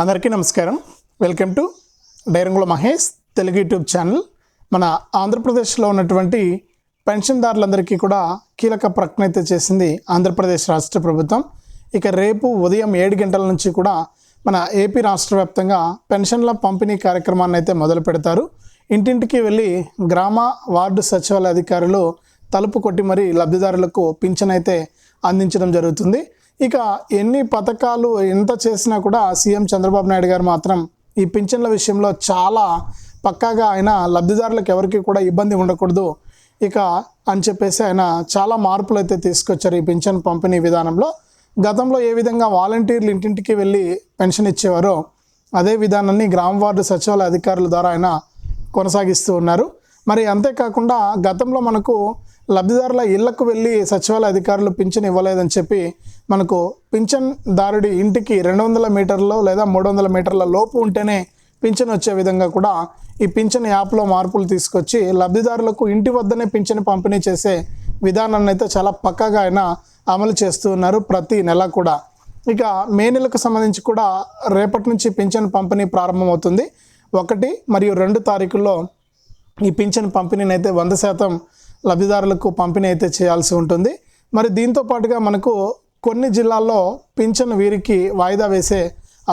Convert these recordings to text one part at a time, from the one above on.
అందరికీ నమస్కారం. Welcome to డైరంగుల మహేష్ తెలుగు యూట్యూబ్ ఛానల్. మన ఆంధ్రప్రదేశ్లో ఉన్నటువంటి పెన్షన్దారులందరికీ కూడా కీలక ప్రకటన అయితే చేసింది ఆంధ్రప్రదేశ్ రాష్ట్ర ప్రభుత్వం. ఇక రేపు ఉదయం ఏడు గంటల నుంచి కూడా మన ఏపీ రాష్ట్ర వ్యాప్తంగా పెన్షన్ల పంపిణీ కార్యక్రమాన్ని అయితే మొదలు పెడతారు ఇంటింటికి వెళ్ళి గ్రామ వార్డు సచివాలయ అధికారులు తలుపు కొట్టి మరి లబ్ధిదారులకు పింఛన్ అయితే అందించడం జరుగుతుంది. ఇక ఎన్ని పథకాలు ఎంత చేసినా కూడా సీఎం చంద్రబాబు నాయుడు గారు మాత్రం ఈ పింఛన్ల విషయంలో చాలా పక్కాగా ఆయన లబ్ధిదారులకు ఎవరికి కూడా ఇబ్బంది ఉండకూడదు. ఇక అని చెప్పేసి ఆయన చాలా మార్పులు అయితే తీసుకొచ్చారు ఈ పింఛన్ పంపిణీ విధానంలో. గతంలో ఏ విధంగా వాలంటీర్లు ఇంటింటికి వెళ్ళి పెన్షన్ ఇచ్చేవారో అదే విధానాన్ని గ్రామ వార్డు సచివాలయ అధికారుల ద్వారా ఆయన కొనసాగిస్తూ ఉన్నారు. మరి అంతేకాకుండా గతంలో మనకు లబ్ధిదారుల ఇళ్ళకు వెళ్ళి సచివాలయ అధికారులు పింఛన్ ఇవ్వలేదని చెప్పి మనకు పింఛన్ దారుడి ఇంటికి రెండు వందల మీటర్లో లేదా మూడు వందల మీటర్ల లోపు ఉంటేనే పింఛన్ వచ్చే విధంగా కూడా ఈ పింఛన్ యాప్లో మార్పులు తీసుకొచ్చి లబ్ధిదారులకు ఇంటి వద్దనే పింఛన్ పంపిణీ చేసే విధానాన్ని అయితే చాలా పక్కగా ఆయన అమలు చేస్తూ ఉన్నారు ప్రతి నెల కూడా. ఇక మే నెలకు సంబంధించి కూడా రేపటి నుంచి పింఛన్ పంపిణీ ప్రారంభమవుతుంది. ఒకటి మరియు రెండు తారీఖుల్లో ఈ పింఛన్ పంపిణీని అయితే వంద శాతం లబ్ధిదారులకు పంపిణీ అయితే చేయాల్సి ఉంటుంది. మరి దీంతో పాటుగా మనకు కొన్ని జిల్లాల్లో పింఛన్ వీరికి వాయిదా వేసే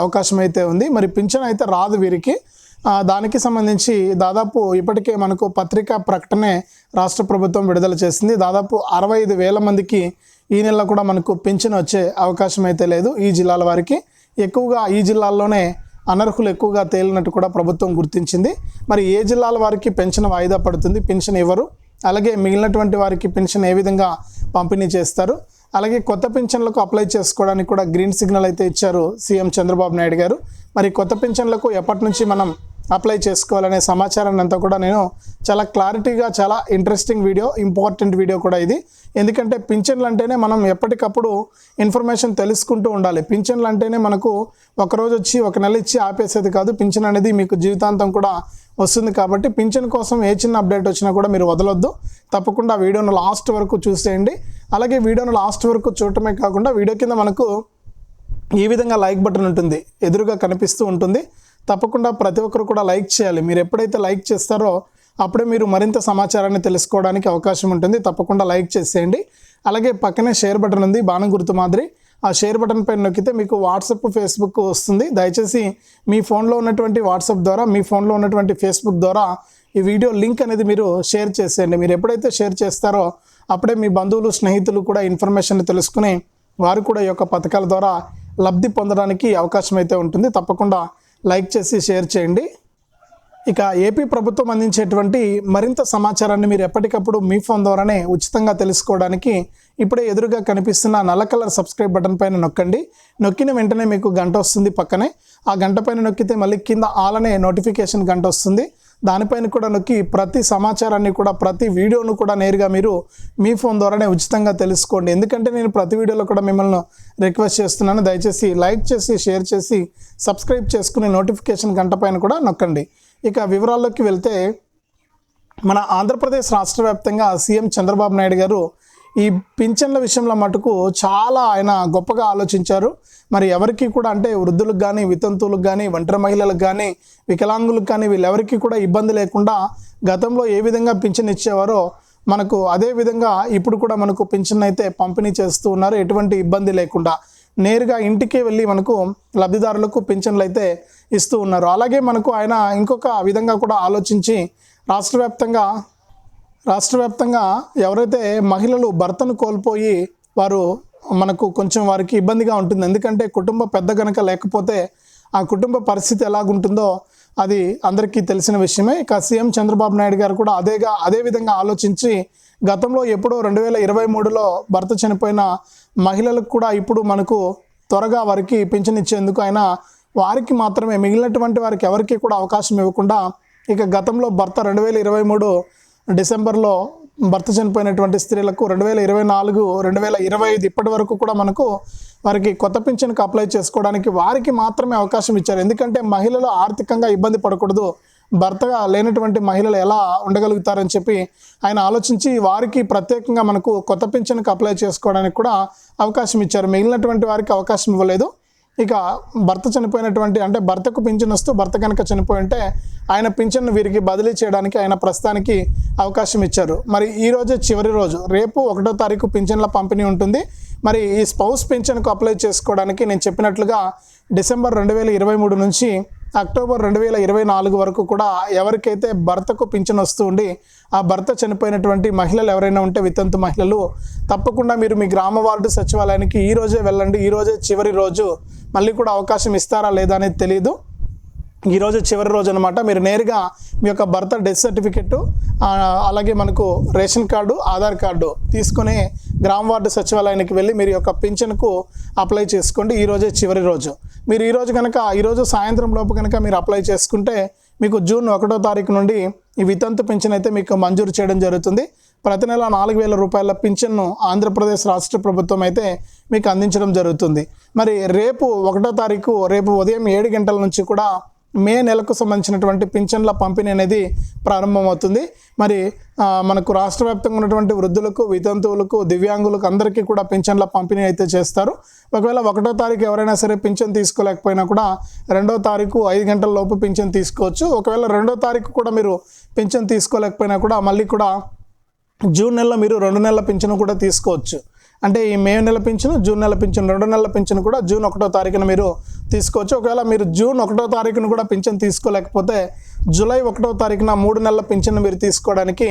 అవకాశం అయితే ఉంది. మరి పింఛన్ అయితే రాదు వీరికి. దానికి సంబంధించి దాదాపు ఇప్పటికే మనకు పత్రికా ప్రకటనే రాష్ట్ర ప్రభుత్వం విడుదల చేసింది. దాదాపు అరవై ఐదు వేల మందికి ఈ నెలలో కూడా మనకు పింఛన్ వచ్చే అవకాశం అయితే లేదు ఈ జిల్లాల వారికి. ఎక్కువగా ఈ జిల్లాల్లోనే అనర్హులు ఎక్కువగా తేలినట్టు కూడా ప్రభుత్వం గుర్తించింది. మరి ఏ జిల్లాల వారికి పెన్షన్ వాయిదా పడుతుంది? పెన్షన్ ఎవరు? అలాగే మిగిలినటువంటి వారికి పెన్షన్ ఏ విధంగా పంపిణీ చేస్తారు? అలాగే కొత్త పెన్షన్లకు అప్లై చేసుకోవడానికి కూడా గ్రీన్ సిగ్నల్ అయితే ఇచ్చారు సీఎం చంద్రబాబు నాయుడు గారు. మరి కొత్త పెన్షన్లకు ఎప్పటి నుంచి మనం అప్లై చేసుకోవాలనే సమాచారాన్ని అంతా కూడా నేను చాలా క్లారిటీగా చాలా ఇంట్రెస్టింగ్ వీడియో ఇంపార్టెంట్ వీడియో కూడా ఇది. ఎందుకంటే పింఛన్లు అంటేనే మనం ఎప్పటికప్పుడు ఇన్ఫర్మేషన్ తెలుసుకుంటూ ఉండాలి. పింఛన్లు అంటేనే మనకు ఒక రోజు వచ్చి ఒక నెల ఇచ్చి ఆపేసేది కాదు. పింఛన్ అనేది మీకు జీవితాంతం కూడా వస్తుంది కాబట్టి పింఛన్ కోసం ఏ చిన్న అప్డేట్ వచ్చినా కూడా మీరు వదలొద్దు. తప్పకుండా వీడియోను లాస్ట్ వరకు చూసేయండి. అలాగే వీడియోను లాస్ట్ వరకు చూడటమే కాకుండా వీడియో కింద మనకు ఈ విధంగా లైక్ బటన్ ఉంటుంది. ఎదురుగా కనిపిస్తూ ఉంటుంది. తప్పకుండా ప్రతి ఒక్కరు కూడా లైక్ చేయాలి. మీరు ఎప్పుడైతే లైక్ చేస్తారో అప్పుడే మీరు మరింత సమాచారాన్ని తెలుసుకోవడానికి అవకాశం ఉంటుంది. తప్పకుండా లైక్ చేసేయండి. అలాగే పక్కనే షేర్ బటన్ ఉంది బాణం గుర్తు మాదిరి. ఆ షేర్ బటన్ పైన నొక్కితే మీకు వాట్సాప్ ఫేస్బుక్ వస్తుంది. దయచేసి మీ ఫోన్లో ఉన్నటువంటి వాట్సాప్ ద్వారా మీ ఫోన్లో ఉన్నటువంటి ఫేస్బుక్ ద్వారా ఈ వీడియో లింక్ అనేది మీరు షేర్ చేసేయండి. మీరు ఎప్పుడైతే షేర్ చేస్తారో అప్పుడే మీ బంధువులు స్నేహితులు కూడా ఇన్ఫర్మేషన్ తెలుసుకుని వారు కూడా ఈ యొక్క పథకాల ద్వారా లబ్ధి పొందడానికి అవకాశం అయితే ఉంటుంది. తప్పకుండా లైక్ చేసి షేర్ చేయండి. ఇక ఏపీ ప్రభుత్వం అందించేటువంటి మరింత సమాచారాన్ని మీరు ఎప్పటికప్పుడు మీ ఫోన్ ద్వారానే ఉచితంగా తెలుసుకోవడానికి ఇప్పుడే ఎదురుగా కనిపిస్తున్న నల్ల కలర్ సబ్స్క్రైబ్ బటన్ పైన నొక్కండి. నొక్కిన వెంటనే మీకు గంట వస్తుంది పక్కనే. ఆ గంట పైన నొక్కితే మళ్ళీ కింద ఆలనే నోటిఫికేషన్ గంట వస్తుంది. దానిపైన కూడా నొక్కి ప్రతి సమాచారాన్ని కూడా ప్రతి వీడియోను కూడా నేరుగా మీరు మీ ఫోన్ ద్వారానే ఉచితంగా తెలుసుకోండి. ఎందుకంటే నేను ప్రతి వీడియోలో కూడా మిమ్మల్ని రిక్వెస్ట్ చేస్తున్నాను. దయచేసి లైక్ చేసి షేర్ చేసి సబ్స్క్రైబ్ చేసుకుని నోటిఫికేషన్ గంట పైన కూడా నొక్కండి. ఇక వివరాల్లోకి వెళ్తే మన ఆంధ్రప్రదేశ్ రాష్ట్ర వ్యాప్తంగా సీఎం చంద్రబాబు నాయుడు గారు ఈ పింఛన్ల విషయంలో మటుకు చాలా ఆయన గొప్పగా ఆలోచించారు. మరి ఎవరికి కూడా అంటే వృద్ధులకు కానీ వితంతువులకు కానీ ఒంటరి మహిళలకు కానీ వికలాంగులకు కానీ వీళ్ళెవరికి కూడా ఇబ్బంది లేకుండా గతంలో ఏ విధంగా పింఛన్ ఇచ్చేవారో మనకు అదే విధంగా ఇప్పుడు కూడా మనకు పింఛన్ అయితే పంపిణీ చేస్తూ ఉన్నారు. ఎటువంటి ఇబ్బంది లేకుండా నేరుగా ఇంటికే వెళ్ళి మనకు లబ్ధిదారులకు పింఛన్లు అయితే ఇస్తూ ఉన్నారు. అలాగే మనకు ఆయన ఇంకొక విధంగా కూడా ఆలోచించి రాష్ట్ర వ్యాప్తంగా రాష్ట్ర వ్యాప్తంగా ఎవరైతే మహిళలు భర్తను కోల్పోయి వారు మనకు కొంచెం వారికి ఇబ్బందిగా ఉంటుంది. ఎందుకంటే కుటుంబ పెద్ద గనక లేకపోతే ఆ కుటుంబ పరిస్థితి ఎలాగుంటుందో అది అందరికీ తెలిసిన విషయమే. ఇక సీఎం చంద్రబాబు నాయుడు గారు కూడా అదేగా అదే విధంగా ఆలోచించి గతంలో ఎప్పుడో రెండు వేల ఇరవై మూడులో భర్త చనిపోయిన మహిళలకు కూడా ఇప్పుడు మనకు త్వరగా వారికి పింఛన్ ఇచ్చేందుకు ఆయన వారికి మాత్రమే మిగిలినటువంటి వారికి ఎవరికి కూడా అవకాశం ఇవ్వకుండా ఇక గతంలో భర్త రెండు వేల ఇరవై మూడు డిసెంబర్లో భర్త చనిపోయినటువంటి స్త్రీలకు రెండు వేల ఇరవై నాలుగు రెండు వేల ఇరవై ఐదు ఇప్పటి వరకు కూడా మనకు వారికి కొత్త పింఛన్కి అప్లై చేసుకోవడానికి వారికి మాత్రమే అవకాశం ఇచ్చారు. ఎందుకంటే మహిళలు ఆర్థికంగా ఇబ్బంది పడకూడదు. భర్తగా లేనటువంటి మహిళలు ఎలా ఉండగలుగుతారని చెప్పి ఆయన ఆలోచించి వారికి ప్రత్యేకంగా మనకు కొత్త పింఛన్కి అప్లై చేసుకోవడానికి కూడా అవకాశం ఇచ్చారు. మిగిలినటువంటి వారికి అవకాశం ఇవ్వలేదు. ఇక భర్త చనిపోయినటువంటి అంటే భర్తకు పింఛన్ వస్తూ భర్త కనుక చనిపోయి ఉంటే ఆయన పింఛన్ను వీరికి బదిలీ చేయడానికి ఆయన ప్రస్తుతానికి అవకాశం ఇచ్చారు. మరి ఈ రోజే చివరి రోజు రేపు ఒకటో తారీఖు పింఛన్ల పంపిణీ ఉంటుంది. మరి ఈ స్పౌస్ పింఛన్కు అప్లై చేసుకోవడానికి నేను చెప్పినట్లుగా డిసెంబర్ రెండు వేల ఇరవై మూడు నుంచి అక్టోబర్ రెండు వేల ఇరవై నాలుగు వరకు కూడా ఎవరికైతే భర్తకు పింఛన్ వస్తూ ఉండి ఆ భర్త చనిపోయినటువంటి మహిళలు ఎవరైనా ఉంటే వితంతు మహిళలు తప్పకుండా మీరు మీ గ్రామ వార్డు సచివాలయానికి ఈ రోజే వెళ్ళండి ఈ రోజే చివరి రోజు మళ్ళీ కూడా అవకాశం ఇస్తారా లేదా అనేది తెలియదు ఈరోజు చివరి రోజు అనమాట మీరు నేరుగా మీ యొక్క భర్త డెత్ సర్టిఫికెట్ అలాగే మనకు రేషన్ కార్డు ఆధార్ కార్డు తీసుకుని గ్రామ వార్డు సచివాలయానికి వెళ్ళి మీరు యొక్క పింఛన్కు అప్లై చేసుకోండి. ఈరోజే చివరి రోజు. మీరు ఈరోజు కనుక ఈరోజు సాయంత్రం లోపు కనుక మీరు అప్లై చేసుకుంటే మీకు జూన్ ఒకటో తారీఖు నుండి ఈ వితంతు పింఛన్ అయితే మీకు మంజూరు చేయడం జరుగుతుంది. ప్రతి నెల నాలుగు వేల రూపాయల పింఛన్ను ఆంధ్రప్రదేశ్ రాష్ట్ర ప్రభుత్వం అయితే మీకు అందించడం జరుగుతుంది. మరి రేపు ఒకటో తారీఖు రేపు ఉదయం ఏడు గంటల నుంచి కూడా మే నెలకు సంబంధించినటువంటి పింఛన్ల పంపిణీ అనేది ప్రారంభమవుతుంది. మరి మనకు రాష్ట్ర వ్యాప్తంగా ఉన్నటువంటి వృద్ధులకు వితంతువులకు దివ్యాంగులకు అందరికీ కూడా పింఛన్ల పంపిణీ అయితే చేస్తారు. ఒకవేళ ఒకటో తారీఖు ఎవరైనా సరే పింఛన్ తీసుకోలేకపోయినా కూడా రెండో తారీఖు ఐదు గంటల లోపు పింఛన్ తీసుకోవచ్చు. ఒకవేళ రెండో తారీఖు కూడా మీరు పింఛన్ తీసుకోలేకపోయినా కూడా మళ్ళీ కూడా జూన్ నెలలో మీరు రెండు నెలల పింఛను కూడా తీసుకోవచ్చు. అంటే ఈ మే నెల పింఛను జూన్ నెల పింఛను రెండు నెలల పింఛను కూడా జూన్ ఒకటో తారీఖున మీరు తీసుకోవచ్చు. ఒకవేళ మీరు జూన్ ఒకటో తారీఖున కూడా పింఛన్ తీసుకోలేకపోతే జూలై ఒకటో తారీఖున మూడు నెలల పింఛను మీరు తీసుకోవడానికి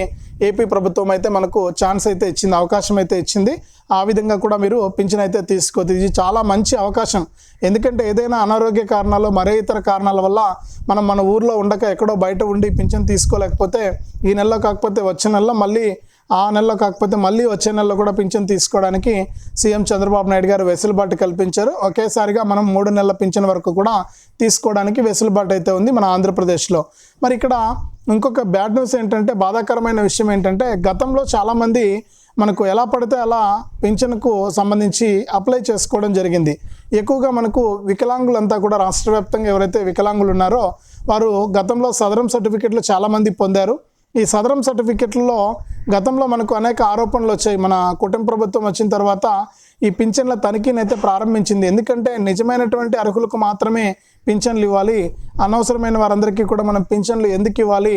ఏపీ ప్రభుత్వం అయితే మనకు ఛాన్స్ అయితే ఇచ్చింది అవకాశం అయితే ఇచ్చింది. ఆ విధంగా కూడా మీరు పింఛన్ అయితే తీసుకోవచ్చు. ఇది చాలా మంచి అవకాశం. ఎందుకంటే ఏదైనా అనారోగ్య కారణాలు మరే ఇతర కారణాల వల్ల మనం మన ఊర్లో ఉండక ఎక్కడో బయట ఉండి పింఛన్ తీసుకోలేకపోతే ఈ నెలలో కాకపోతే వచ్చే నెలలో మళ్ళీ ఆ నెలలో కాకపోతే మళ్ళీ వచ్చే నెలలో కూడా పింఛన్ తీసుకోవడానికి సీఎం చంద్రబాబు నాయుడు గారు వెసులుబాటు కల్పించారు. ఒకేసారిగా మనం మూడు నెలల పింఛన్ వరకు కూడా తీసుకోవడానికి వెసులుబాటు అయితే ఉంది మన ఆంధ్రప్రదేశ్లో. మరి ఇక్కడ ఇంకొక బ్యాడ్ న్యూస్ ఏంటంటే బాధాకరమైన విషయం ఏంటంటే గతంలో చాలామంది మనకు ఎలా పడితే అలా పింఛన్కు సంబంధించి అప్లై చేసుకోవడం జరిగింది. ఎక్కువగా మనకు వికలాంగులంతా కూడా రాష్ట్ర వ్యాప్తంగా ఎవరైతే వికలాంగులు ఉన్నారో వారు గతంలో సదరం సర్టిఫికెట్లు చాలామంది పొందారు. ఈ సదరం సర్టిఫికెట్లలో గతంలో మనకు అనేక ఆరోపణలు వచ్చాయి. మన కుటుంబ ప్రభుత్వం వచ్చిన తర్వాత ఈ పింఛన్ల తనిఖీని అయితే ప్రారంభించింది. ఎందుకంటే నిజమైనటువంటి అర్హులకు మాత్రమే పింఛన్లు ఇవ్వాలి. అనవసరమైన వారందరికీ కూడా మనం పింఛన్లు ఎందుకు ఇవ్వాలి?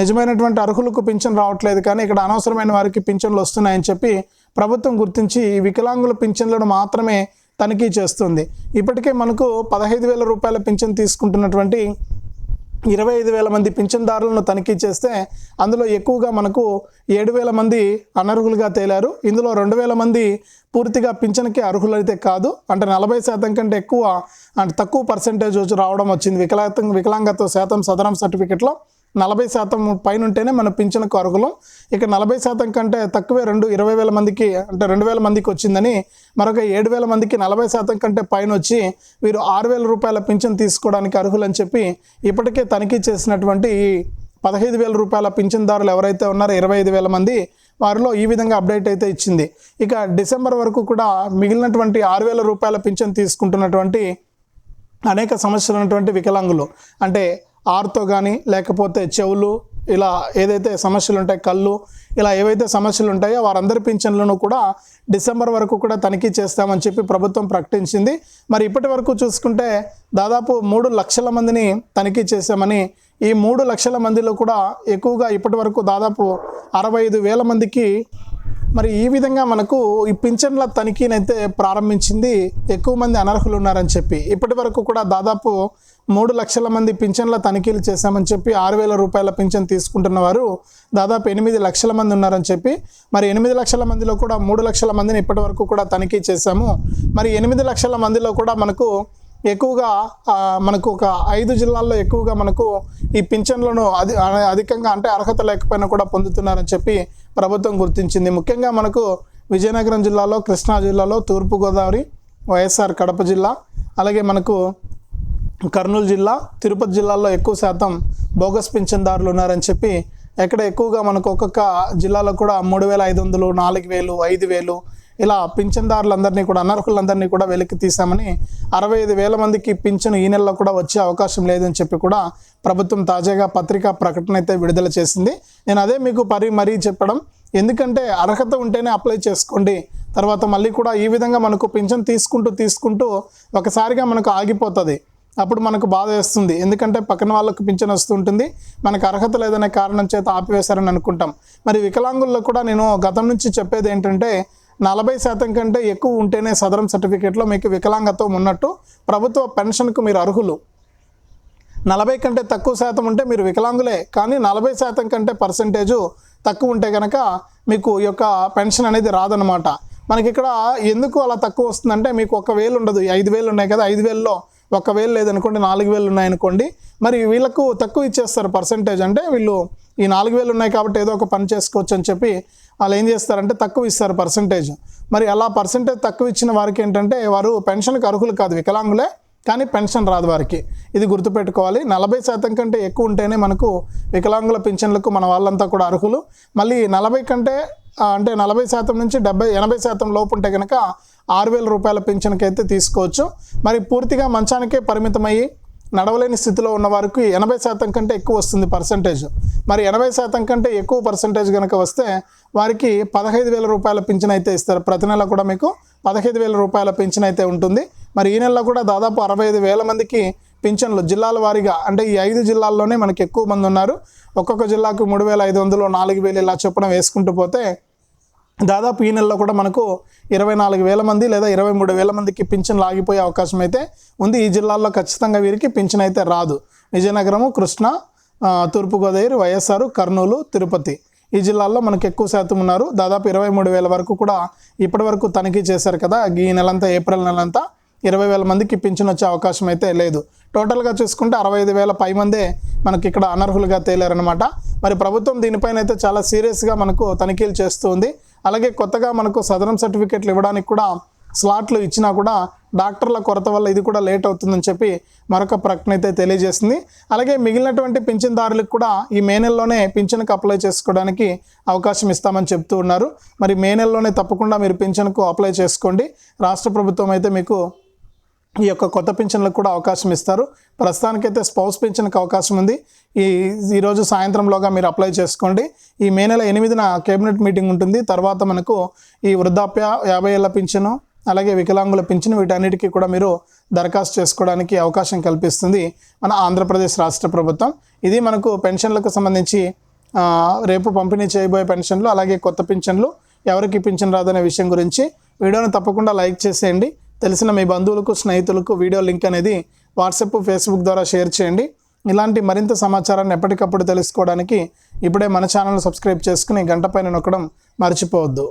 నిజమైనటువంటి అర్హులకు పింఛన్ రావట్లేదు కానీ ఇక్కడ అనవసరమైన వారికి పింఛన్లు వస్తున్నాయని చెప్పి ప్రభుత్వం గుర్తించి ఈ వికలాంగుల పింఛన్లను మాత్రమే తనిఖీ చేస్తుంది. ఇప్పటికే మనకు పదహైదు వేల రూపాయల పింఛన్ తీసుకుంటున్నటువంటి ఇరవై ఐదు వేల మంది పింఛన్దారులను తనిఖీ చేస్తే అందులో ఎక్కువగా మనకు ఏడు వేల మంది అనర్హులుగా తేలారు. ఇందులో రెండు వేల మంది పూర్తిగా పింఛన్కి అర్హులైతే కాదు. అంటే నలభై శాతం కంటే ఎక్కువ అంటే తక్కువ పర్సెంటేజ్ వచ్చి రావడం వచ్చింది. వికలాంగ వికలాంగత్వ శాతం సదరం సర్టిఫికెట్లో నలభై శాతం పైన ఉంటేనే మన పింఛన్కు అర్హులం ఇక నలభై శాతం కంటే తక్కువే రెండు ఇరవై వేల మందికి అంటే రెండు వేల మందికి వచ్చిందని మరొక ఏడు వేల మందికి నలభై శాతం కంటే పైన వచ్చి వీరు ఆరు వేల రూపాయల పింఛన్ తీసుకోవడానికి అర్హులని చెప్పి ఇప్పటికే తనిఖీ చేసినటువంటి ఈ పదహైదు వేల రూపాయల పింఛన్దారులు ఎవరైతే ఉన్నారో ఇరవై ఐదు వేల మంది వారిలో ఈ విధంగా అప్డేట్ అయితే ఇచ్చింది. ఇక డిసెంబర్ వరకు కూడా మిగిలినటువంటి ఆరు వేల రూపాయల పింఛన్ తీసుకుంటున్నటువంటి అనేక సమస్యలు ఉన్నటువంటి వికలాంగులు. అంటే ఆర్తో కానీ లేకపోతే చెవులు ఇలా ఏదైతే సమస్యలు ఉంటాయి కళ్ళు ఇలా ఏవైతే సమస్యలు ఉంటాయో వారందరి పింఛన్లను కూడా డిసెంబర్ వరకు కూడా తనిఖీ చేస్తామని చెప్పి ప్రభుత్వం ప్రకటించింది. మరి ఇప్పటి వరకు చూసుకుంటే దాదాపు మూడు లక్షల మందిని తనిఖీ చేశామని ఈ మూడు లక్షల మందిలో కూడా ఎక్కువగా ఇప్పటి వరకు దాదాపు అరవై ఐదు వేల మందికి మరి ఈ విధంగా మనకు ఈ పింఛన్ల తనిఖీనైతే ప్రారంభించింది ఎక్కువ మంది అనర్హులు ఉన్నారని చెప్పి. ఇప్పటి వరకు కూడా దాదాపు మూడు లక్షల మంది పింఛన్ల తనిఖీలు చేశామని చెప్పి ఆరు వేల రూపాయల పింఛన్ తీసుకుంటున్న వారు దాదాపు ఎనిమిది లక్షల మంది ఉన్నారని చెప్పి. మరి ఎనిమిది లక్షల మందిలో కూడా మూడు లక్షల మందిని ఇప్పటి వరకు కూడా తనిఖీ చేశాము. మరి ఎనిమిది లక్షల మందిలో కూడా మనకు ఎక్కువగా మనకు ఒక ఐదు జిల్లాల్లో ఎక్కువగా మనకు ఈ పింఛన్లను అది అధికంగా అంటే అర్హత లేకపోయినా కూడా పొందుతున్నారని చెప్పి ప్రభుత్వం గుర్తించింది. ముఖ్యంగా మనకు విజయనగరం జిల్లాలో కృష్ణా జిల్లాలో తూర్పుగోదావరి వైఎస్ఆర్ కడప జిల్లా అలాగే మనకు కర్నూలు జిల్లా తిరుపతి జిల్లాలో ఎక్కువ శాతం బోగస్ పింఛన్దారులు ఉన్నారని చెప్పి ఎక్కడ ఎక్కువగా మనకు ఒక్కొక్క జిల్లాలో కూడా మూడు వేల ఐదు వందలు నాలుగు వేలు ఐదు వేలు ఇలా పింఛన్దారులందరినీ కూడా అనర్హులందరినీ కూడా వెలికి తీసామని అరవై ఐదు వేల మందికి పింఛను ఈ నెలలో కూడా వచ్చే అవకాశం లేదని చెప్పి కూడా ప్రభుత్వం తాజాగా పత్రికా ప్రకటన అయితే విడుదల చేసింది. నేను అదే మీకు పరి మరీ చెప్పడం ఎందుకంటే అర్హత ఉంటేనే అప్లై చేసుకోండి. తర్వాత మళ్ళీ కూడా ఈ విధంగా మనకు పింఛన్ తీసుకుంటూ తీసుకుంటూ ఒకసారిగా మనకు ఆగిపోతుంది. అప్పుడు మనకు బాధ వేస్తుంది. ఎందుకంటే పక్కన వాళ్ళకు పింఛన్ వస్తుంటుంది మనకు అర్హత లేదనే కారణం చేత ఆపివేశారని అనుకుంటాం. మరి వికలాంగుల్లో కూడా నేను గతం నుంచి చెప్పేది ఏంటంటే నలభై శాతం కంటే ఎక్కువ ఉంటేనే సదరం సర్టిఫికేట్లో మీకు వికలాంగత్వం ఉన్నట్టు ప్రభుత్వ పెన్షన్కు మీరు అర్హులు. నలభై కంటే తక్కువ శాతం ఉంటే మీరు వికలాంగులే కానీ నలభై శాతం కంటే పర్సంటేజు తక్కువ ఉంటే కనుక మీకు ఈ యొక్క పెన్షన్ అనేది రాదనమాట మనకి ఇక్కడ ఎందుకు అలా తక్కువ వస్తుందంటే మీకు ఒక వేలు ఉండదు. ఐదు వేలు ఉన్నాయి కదా ఐదు వేలలో ఒక వేలు లేదనుకోండి నాలుగు వేలు ఉన్నాయనుకోండి మరి వీళ్ళకు తక్కువ ఇచ్చేస్తారు పర్సంటేజ్. అంటే వీళ్ళు ఈ నాలుగు వేలు ఉన్నాయి కాబట్టి ఏదో ఒక పని చేసుకోవచ్చు అని చెప్పి వాళ్ళు ఏం చేస్తారంటే తక్కువ ఇస్తారు పర్సంటేజ్ మరి అలా పర్సంటేజ్ తక్కువ ఇచ్చిన వారికి ఏంటంటే వారు పెన్షన్కి అర్హులు కాదు వికలాంగులే కానీ పెన్షన్ రాదు వారికి. ఇది గుర్తుపెట్టుకోవాలి. నలభై శాతం కంటే ఎక్కువ ఉంటేనే మనకు వికలాంగుల పింఛన్లకు మన వాళ్ళంతా కూడా అర్హులు. మళ్ళీ నలభై కంటే అంటే నలభై శాతం నుంచి డెబ్బై ఎనభై శాతం లోపు ఉంటే కనుక ఆరు వేల రూపాయల పింఛన్కి అయితే తీసుకోవచ్చు. మరి పూర్తిగా మంచానికే పరిమితమయ్యి నడవలేని స్థితిలో ఉన్న వారికి ఎనభై శాతం కంటే ఎక్కువ వస్తుంది పర్సంటేజ్. మరి ఎనభై శాతం కంటే ఎక్కువ పర్సంటేజ్ కనుక వస్తే వారికి పదహైదు వేల రూపాయల పింఛన్ అయితే ఇస్తారు. ప్రతి నెల కూడా మీకు పదహైదు వేల రూపాయల పింఛన్ అయితే ఉంటుంది. మరి ఈ నెలలో కూడా దాదాపు అరవై ఐదు వేల మందికి పింఛన్లు జిల్లాల వారీగా అంటే ఈ ఐదు జిల్లాల్లోనే మనకి ఎక్కువ మంది ఉన్నారు. ఒక్కొక్క జిల్లాకు మూడు వేల ఐదు వందలు నాలుగు వేలు ఇలా చొప్పున వేసుకుంటూ పోతే దాదాపు ఈ నెలలో కూడా మనకు ఇరవై నాలుగు వేల మంది లేదా ఇరవై మూడు వేల మందికి పింఛన్ లాగిపోయే అవకాశం అయితే ఉంది. ఈ జిల్లాల్లో ఖచ్చితంగా వీరికి పింఛన్ అయితే రాదు. విజయనగరము కృష్ణ తూర్పుగోదావరి వైఎస్ఆర్ కర్నూలు తిరుపతి ఈ జిల్లాల్లో మనకు ఎక్కువ శాతం ఉన్నారు. దాదాపు ఇరవై మూడు వేల వరకు కూడా ఇప్పటి వరకు తనిఖీ చేశారు కదా. ఈ నెలంతా ఏప్రిల్ నెలంతా ఇరవై వేల మందికి పింఛన్ వచ్చే అవకాశం అయితే లేదు. టోటల్గా చూసుకుంటే అరవై ఐదు వేల పై మందే మనకి ఇక్కడ అనర్హులుగా తేలారనమాట మరి ప్రభుత్వం దీనిపైన అయితే చాలా సీరియస్గా మనకు తనిఖీలు చేస్తూ ఉంది. అలాగే కొత్తగా మనకు సదరం సర్టిఫికెట్లు ఇవ్వడానికి కూడా స్లాట్లు ఇచ్చినా కూడా డాక్టర్ల కొరత వల్ల ఇది కూడా లేట్ అవుతుందని చెప్పి మరొక ప్రకటన అయితే తెలియజేసింది. అలాగే మిగిలినటువంటి పింఛన్దారులకు కూడా ఈ మే నెలలోనే పింఛన్కు అప్లై చేసుకోవడానికి అవకాశం ఇస్తామని చెప్తూ ఉన్నారు. మరి మే నెలలోనే తప్పకుండా మీరు పింఛన్కు అప్లై చేసుకోండి. రాష్ట్ర ప్రభుత్వం అయితే మీకు ఈ యొక్క కొత్త పింఛన్లకు కూడా అవకాశం ఇస్తారు. ప్రస్తుతానికైతే స్పౌస్ పింఛన్కి అవకాశం ఉంది. ఈ ఈరోజు సాయంత్రంలోగా మీరు అప్లై చేసుకోండి. ఈ మే నెల ఎనిమిదిన కేబినెట్ మీటింగ్ ఉంటుంది. తర్వాత మనకు ఈ వృద్ధాప్య యాభై ఏళ్ళ పింఛను అలాగే వికలాంగుల పింఛను వీటన్నిటికీ కూడా మీరు దరఖాస్తు చేసుకోవడానికి అవకాశం కల్పిస్తుంది మన ఆంధ్రప్రదేశ్ రాష్ట్ర ప్రభుత్వం. ఇది మనకు పెన్షన్లకు సంబంధించి రేపు పంపిణీ చేయబోయే పెన్షన్లు అలాగే కొత్త పింఛన్లు ఎవరికి పింఛన్ రాదనే విషయం గురించి వీడియోను తప్పకుండా లైక్ చేసేయండి. తెలిసిన మీ బంధువులకు స్నేహితులకు వీడియో లింక్ అనేది వాట్సాప్ ఫేస్బుక్ ద్వారా షేర్ చేయండి. ఇలాంటి మరింత సమాచారాన్ని ఎప్పటికప్పుడు తెలుసుకోవడానికి ఇప్పుడే మన ఛానల్ సబ్స్క్రైబ్ చేసుకుని గంట పైన నొక్కడం మర్చిపోవద్దు.